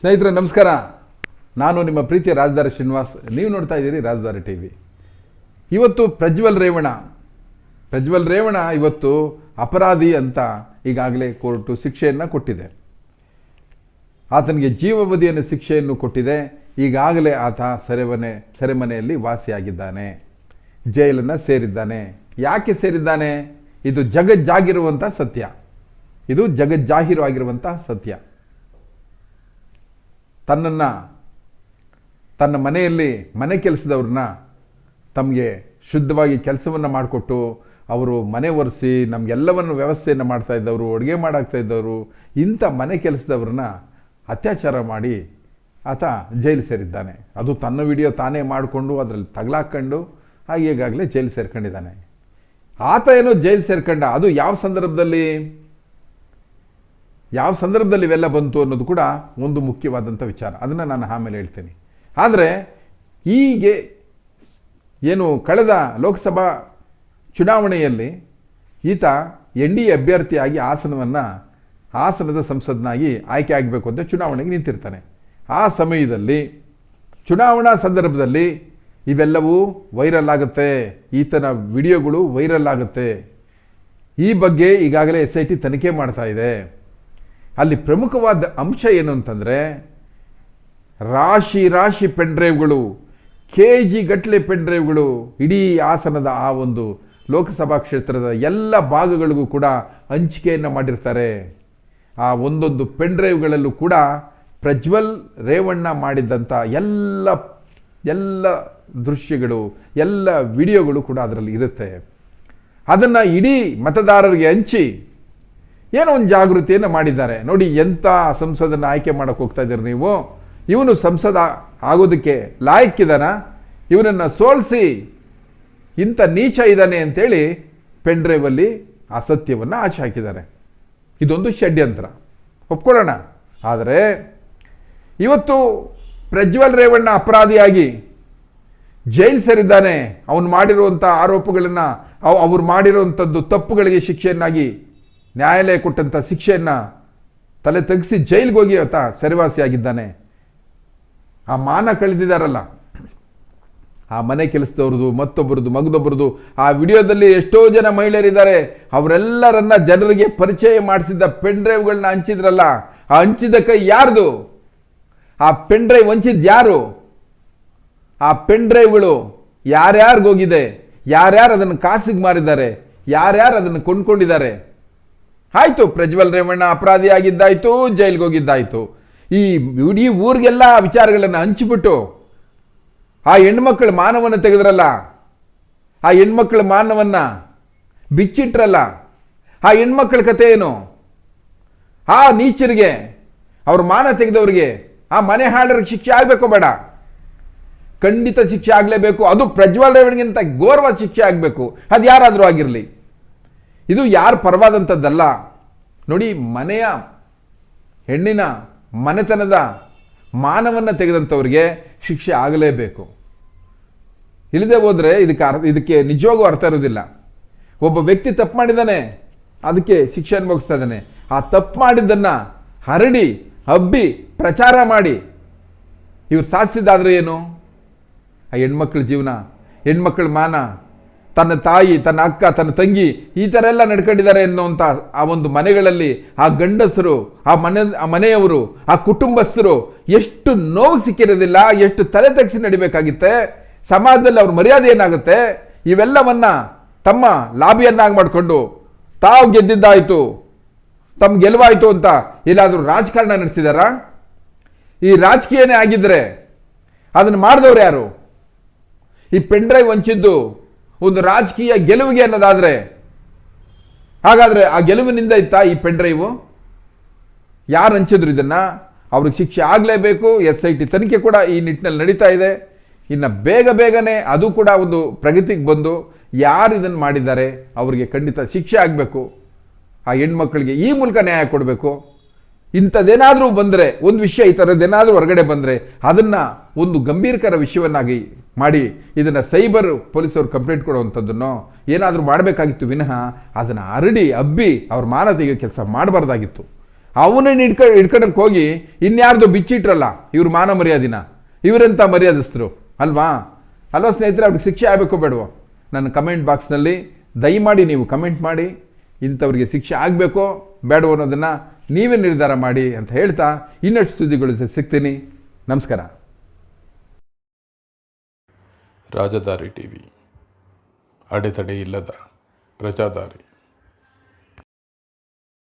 ಸ್ನೇಹಿತರೆ, ನಮಸ್ಕಾರ. ನಾನು ನಿಮ್ಮ ಪ್ರೀತಿಯ ರಾಜಧಾರಿ ಶ್ರೀನಿವಾಸ್. ನೀವು ನೋಡ್ತಾ ಇದ್ದೀರಿ ರಾಜಧಾರಿ ಟಿ ವಿ. ಇವತ್ತು ಪ್ರಜ್ವಲ್ ರೇವಣ. ಪ್ರಜ್ವಲ್ ರೇವಣ ಇವತ್ತು ಅಪರಾಧಿ ಅಂತ ಈಗಾಗಲೇ ಕೋರ್ಟು ಶಿಕ್ಷೆಯನ್ನು ಕೊಟ್ಟಿದೆ. ಆತನಿಗೆ ಜೀವಾವಧಿಯನ್ನು ಶಿಕ್ಷೆಯನ್ನು ಕೊಟ್ಟಿದೆ. ಈಗಾಗಲೇ ಆತ ಸೆರೆಮನೆ, ಸೆರೆಮನೆಯಲ್ಲಿ ವಾಸಿಯಾಗಿದ್ದಾನೆ. ಜೈಲನ್ನು ಸೇರಿದ್ದಾನೆ. ಯಾಕೆ ಸೇರಿದ್ದಾನೆ? ಇದು ಜಗಜ್ಜಾಗಿರುವಂಥ ಸತ್ಯ. ಇದು ಜಗಜ್ಜಾಹಿರು ಆಗಿರುವಂತಹ ಸತ್ಯ. ತನ್ನನ್ನು ತನ್ನ ಮನೆಯಲ್ಲಿ ಮನೆ ಕೆಲಸದವ್ರನ್ನ ತಮಗೆ ಶುದ್ಧವಾಗಿ ಕೆಲಸವನ್ನು ಮಾಡಿಕೊಟ್ಟು ಅವರು ಮನೆ ಒರೆಸಿ ನಮಗೆಲ್ಲವನ್ನು ವ್ಯವಸ್ಥೆಯನ್ನು ಮಾಡ್ತಾ ಇದ್ದವರು, ಅಡುಗೆ ಮಾಡಾಕ್ತಾ ಇದ್ದವರು, ಇಂಥ ಮನೆ ಕೆಲಸದವ್ರನ್ನ ಅತ್ಯಾಚಾರ ಮಾಡಿ ಆತ ಜೈಲು ಸೇರಿದ್ದಾನೆ. ಅದು ತನ್ನ ವಿಡಿಯೋ ತಾನೇ ಮಾಡಿಕೊಂಡು ಅದರಲ್ಲಿ ತಗಲಾಕ್ಕೊಂಡು ಹಾಗೆ ಈಗಾಗಲೇ ಜೈಲು ಸೇರ್ಕೊಂಡಿದ್ದಾನೆ. ಆತ ಏನೋ ಜೈಲು ಸೇರ್ಕೊಂಡ. ಅದು ಯಾವ ಸಂದರ್ಭದಲ್ಲಿ? ಯಾವ ಸಂದರ್ಭದಲ್ಲಿ ಇವೆಲ್ಲ ಬಂತು ಅನ್ನೋದು ಕೂಡ ಒಂದು ಮುಖ್ಯವಾದಂಥ ವಿಚಾರ. ಅದನ್ನು ನಾನು ಆಮೇಲೆ ಹೇಳ್ತೀನಿ. ಆದರೆ ಹೀಗೆ ಏನು ಕಳೆದ ಲೋಕಸಭಾ ಚುನಾವಣೆಯಲ್ಲಿ ಈತ ಎನ್ ಡಿ ಎ ಅಭ್ಯರ್ಥಿಯಾಗಿ ಹಾಸನವನ್ನು ಹಾಸನದ ಸಂಸದನಾಗಿ ಆಯ್ಕೆ ಆಗಬೇಕು ಅಂತ ಚುನಾವಣೆಗೆ ನಿಂತಿರ್ತಾನೆ. ಆ ಸಮಯದಲ್ಲಿ ಚುನಾವಣಾ ಸಂದರ್ಭದಲ್ಲಿ ಇವೆಲ್ಲವೂ ವೈರಲ್ ಆಗುತ್ತೆ. ಈತನ ವಿಡಿಯೋಗಳು ವೈರಲ್ ಆಗುತ್ತೆ. ಈ ಬಗ್ಗೆ ಈಗಾಗಲೇ ಎಸ್ ಐ ಟಿ ತನಿಖೆ ಮಾಡ್ತಾ ಇದೆ. ಅಲ್ಲಿ ಪ್ರಮುಖವಾದ ಅಂಶ ಏನು ಅಂತಂದರೆ, ರಾಶಿ ರಾಶಿ ಪೆಂಡ್ರೈವ್ಗಳು ಕೆ ಜಿ ಗಟ್ಟಲೆ ಪೆಂಡ್ರೈವ್ಗಳು ಇಡೀ ಹಾಸನದ ಆ ಒಂದು ಲೋಕಸಭಾ ಕ್ಷೇತ್ರದ ಎಲ್ಲ ಭಾಗಗಳಿಗೂ ಕೂಡ ಹಂಚಿಕೆಯನ್ನು ಮಾಡಿರ್ತಾರೆ. ಆ ಒಂದೊಂದು ಪೆಂಡ್ರೈವ್ಗಳಲ್ಲೂ ಕೂಡ ಪ್ರಜ್ವಲ್ ರೇವಣ್ಣ ಮಾಡಿದ್ದಂಥ ಎಲ್ಲ ಎಲ್ಲ ದೃಶ್ಯಗಳು, ಎಲ್ಲ ವಿಡಿಯೋಗಳು ಕೂಡ ಅದರಲ್ಲಿ ಇರುತ್ತೆ. ಅದನ್ನು ಇಡೀ ಮತದಾರರಿಗೆ ಹಂಚಿ ಏನೋ ಒಂದು ಜಾಗೃತಿಯನ್ನು ಮಾಡಿದ್ದಾರೆ. ನೋಡಿ ಎಂಥ ಸಂಸದನ್ನು ಆಯ್ಕೆ ಮಾಡೋಕ್ಕೆ ಹೋಗ್ತಾ ಇದ್ದೀರಿ ನೀವು? ಇವನು ಸಂಸದ ಆಗೋದಕ್ಕೆ ಲಾಯಕ್ಕಿದಾನ ಇವನನ್ನು ಸೋಲಿಸಿ ಇಂಥ ನೀಚ ಇದ್ದಾನೆ ಅಂತೇಳಿ ಪೆಂಡ್ರೈವಲ್ಲಿ ಆ ಸತ್ಯವನ್ನು ಆಚೆ ಹಾಕಿದ್ದಾರೆ. ಇದೊಂದು ಷಡ್ಯಂತ್ರ. ಒಪ್ಕೊಳ್ಳೋಣ. ಆದರೆ ಇವತ್ತು ಪ್ರಜ್ವಲ್ ರೇವಣ್ಣ ಅಪರಾಧಿಯಾಗಿ ಜೈಲ್ ಸೇರಿದ್ದಾನೆ. ಅವನು ಮಾಡಿರುವಂಥ ಆರೋಪಗಳನ್ನು ಅವ್ ಅವ್ರು ಮಾಡಿರುವಂಥದ್ದು ತಪ್ಪುಗಳಿಗೆ ಶಿಕ್ಷೆಯನ್ನಾಗಿ ನ್ಯಾಯಾಲಯ ಕೊಟ್ಟಂಥ ಶಿಕ್ಷೆಯನ್ನು ತಲೆ ತಗ್ಗಿಸಿ ಜೈಲಿಗೆ ಹೋಗಿ ಆತ ಸೆರೆವಾಸಿಯಾಗಿದ್ದಾನೆ. ಆ ಮಾನ ಕಳೆದಿದ್ದಾರಲ್ಲ ಆ ಮನೆ ಕೆಲಸದವ್ರದ್ದು ಮತ್ತೊಬ್ಬರದು ಮಗದೊಬ್ಬರದು ಆ ವಿಡಿಯೋದಲ್ಲಿ ಎಷ್ಟೋ ಜನ ಮಹಿಳೆಯರಿದ್ದಾರೆ. ಅವರೆಲ್ಲರನ್ನ ಜನರಿಗೆ ಪರಿಚಯ ಮಾಡಿಸಿದ್ದ ಪೆನ್ ಡ್ರೈವ್ಗಳನ್ನ ಹಂಚಿದ್ರಲ್ಲ. ಆ ಹಂಚಿದ ಕೈ ಯಾರ್ದು? ಆ ಪೆನ್ ಡ್ರೈವ್ ಹಂಚಿದ್ದು ಯಾರು? ಆ ಪೆನ್ ಡ್ರೈವ್ಗಳು ಯಾರ್ಯಾರಿಗೋಗಿದೆ? ಯಾರ್ಯಾರು ಅದನ್ನು ಕಾಸಿಗೆ ಮಾರಿದ್ದಾರೆ? ಯಾರ್ಯಾರು ಅದನ್ನು ಕೊಂಡ್ಕೊಂಡಿದ್ದಾರೆ? ಆಯಿತು, ಪ್ರಜ್ವಲ್ ರೇವಣ್ಣ ಅಪರಾಧಿಯಾಗಿದ್ದಾಯ್ತು, ಜೈಲಿಗೆ ಹೋಗಿದ್ದಾಯ್ತು. ಈ ಇಡೀ ಊರಿಗೆಲ್ಲ ವಿಚಾರಗಳನ್ನು ಹಂಚಿಬಿಟ್ಟು, ಆ ಹೆಣ್ಮಕ್ಳು ಮಾನವನ್ನು ತೆಗೆದ್ರಲ್ಲ, ಆ ಹೆಣ್ಮಕ್ಳ ಮಾನವನ್ನ ಬಿಚ್ಚಿಟ್ರಲ್ಲ, ಆ ಹೆಣ್ಮಕ್ಳ ಕಥೆ ಏನು? ಆ ನೀಚರಿಗೆ, ಅವ್ರ ಮಾನ ತೆಗೆದವ್ರಿಗೆ, ಆ ಮನೆ ಹಾಡೋರಿಗೆ ಶಿಕ್ಷೆ ಆಗಬೇಕು ಬೇಡ. ಖಂಡಿತ ಶಿಕ್ಷೆ ಆಗಲೇಬೇಕು. ಅದು ಪ್ರಜ್ವಲ್ ರೇವಣ್ಗಿಂತ ಗೌರವ ಶಿಕ್ಷೆ ಆಗಬೇಕು. ಅದು ಯಾರಾದರೂ ಆಗಿರಲಿ. ಇದು ಯಾರು ಪರವಾದಂಥದ್ದಲ್ಲ. ನೋಡಿ, ಮನೆಯ ಹೆಣ್ಣಿನ ಮನೆತನದ ಮಾನವನ್ನು ತೆಗೆದಂಥವ್ರಿಗೆ ಶಿಕ್ಷೆ ಆಗಲೇಬೇಕು. ಇಲ್ಲದೆ ಹೋದರೆ ಇದಕ್ಕೆ ಅರ್ಥ, ಇದಕ್ಕೆ ನಿಜವಾಗೂ ಅರ್ಥ ಇರೋದಿಲ್ಲ. ಒಬ್ಬ ವ್ಯಕ್ತಿ ತಪ್ಪು ಮಾಡಿದ್ದಾನೆ, ಅದಕ್ಕೆ ಶಿಕ್ಷೆ ಅನುಭವಿಸ್ತಾ ಇದ್ದಾನೆ. ಆ ತಪ್ಪು ಮಾಡಿದ್ದನ್ನು ಹರಡಿ, ಹಬ್ಬಿ, ಪ್ರಚಾರ ಮಾಡಿ, ಇವ್ರು ಸಾಧಿಸಿದ್ದಾದರೆ ಏನು? ಆ ಹೆಣ್ಮಕ್ಳ ಜೀವನ, ಹೆಣ್ಮಕ್ಳ ಮಾನ ತನ್ನ ತಾಯಿ, ತನ್ನ ಅಕ್ಕ, ತನ್ನ ತಂಗಿ ಈ ಥರ ಎಲ್ಲ ನಡ್ಕೊಂಡಿದ್ದಾರೆ ಎನ್ನುವಂಥ ಆ ಒಂದು ಮನೆಗಳಲ್ಲಿ ಆ ಗಂಡಸರು, ಆ ಮನೆ, ಆ ಮನೆಯವರು, ಆ ಕುಟುಂಬಸ್ಥರು ಎಷ್ಟು ನೋವು ಸಿಕ್ಕಿರೋದಿಲ್ಲ, ಎಷ್ಟು ತಲೆ ತಗ್ಸಿ ನಡಿಬೇಕಾಗಿತ್ತೆ. ಸಮಾಜದಲ್ಲಿ ಅವ್ರ ಮರ್ಯಾದೆ ಏನಾಗುತ್ತೆ? ಇವೆಲ್ಲವನ್ನ ತಮ್ಮ ಲಾಭಿಯನ್ನಾಗಿ ಮಾಡಿಕೊಂಡು ತಾವು ಗೆದ್ದಿದ್ದಾಯಿತು, ತಮ್ಮ ಗೆಲುವಾಯಿತು ಅಂತ ಎಲ್ಲಾದರೂ ರಾಜಕಾರಣ ನಡೆಸಿದಾರಾ? ಈ ರಾಜಕೀಯನೇ ಆಗಿದ್ರೆ ಅದನ್ನು ಮಾಡಿದವ್ರು ಯಾರು? ಈ ಪೆಂಡ್ರೈವ್ ಹಂಚಿದ್ದು ಒಂದು ರಾಜಕೀಯ ಗೆಲುವಿಗೆ ಅನ್ನೋದಾದರೆ, ಹಾಗಾದರೆ ಆ ಗೆಲುವಿನಿಂದ ಇತ್ತಾ ಈ ಪೆನ್ ಡ್ರೈವು ಯಾರು ಹಂಚಿದ್ರು ಇದನ್ನು? ಅವ್ರಿಗೆ ಶಿಕ್ಷೆ ಆಗಲೇಬೇಕು, ಎಸ್ ಐ ಟಿ ತನಿಖೆ ಕೂಡ ಈ ನಿಟ್ಟಿನಲ್ಲಿ ನಡೀತಾ ಇದೆ. ಇನ್ನು ಬೇಗ ಬೇಗನೆ ಅದು ಕೂಡ ಒಂದು ಪ್ರಗತಿಗೆ ಬಂದು ಯಾರು ಇದನ್ನು ಮಾಡಿದ್ದಾರೆ, ಅವರಿಗೆ ಖಂಡಿತ ಶಿಕ್ಷೆ ಆಗಬೇಕು. ಆ ಹೆಣ್ಮಕ್ಳಿಗೆ ಈ ಮೂಲಕ ನ್ಯಾಯ ಕೊಡಬೇಕು. ಇಂಥದ್ದೇನಾದರೂ ಬಂದರೆ, ಒಂದು ವಿಷಯ ಈ ಥರದ್ದೇನಾದರೂ ಹೊರಗಡೆ ಬಂದರೆ, ಅದನ್ನು ಒಂದು ಗಂಭೀರಕರ ವಿಷಯವನ್ನಾಗಿ ಮಾಡಿ ಇದನ್ನು ಸೈಬರ್ ಪೊಲೀಸರು ಕಂಪ್ಲೇಂಟ್ ಕೊಡುವಂಥದ್ದನ್ನು ಏನಾದರೂ ಮಾಡಬೇಕಾಗಿತ್ತು ವಿನಃ ಅದನ್ನು ಅರಡಿ ಅಬ್ಬಿ ಅವ್ರ ಮಾನ ತೆಗೆಯೋ ಕೆಲಸ ಮಾಡಬಾರ್ದಾಗಿತ್ತು. ಅವನನ್ನ ಹಿಡ್ಕ ಹಿಡ್ಕೊಳಕ್ಕೆ ಹೋಗಿ ಇನ್ಯಾರ್ದು ಬಿಚ್ಚಿಟ್ರಲ್ಲ ಇವ್ರ ಮಾನ ಮರ್ಯಾದಿನ. ಇವರೆಂಥ ಮರ್ಯಾದಿಸ್ತರು ಅಲ್ವಾ? ಅಲ್ವಾ ಸ್ನೇಹಿತರೆ, ಅವ್ರಿಗೆ ಶಿಕ್ಷೆ ಆಗಬೇಕು ಬೇಡವೋ? ನನ್ನ ಕಮೆಂಟ್ ಬಾಕ್ಸ್ನಲ್ಲಿ ದಯಮಾಡಿ ನೀವು ಕಮೆಂಟ್ ಮಾಡಿ, ಇಂಥವ್ರಿಗೆ ಶಿಕ್ಷೆ ಆಗಬೇಕೋ ಬೇಡವೋ ಅನ್ನೋದನ್ನು ನೀವೇ ನಿರ್ಧಾರ ಮಾಡಿ ಅಂತ ಹೇಳ್ತಾ ಇನ್ನಷ್ಟು ಸುದ್ದಿಗಳು ಸಿಗ್ತೀನಿ. ನಮಸ್ಕಾರ. ರಾಜದಾರಿ ಟಿವಿ. ಅಡೆತಡೆ ಇಲ್ಲದ ಪ್ರಜಾದಾರಿ.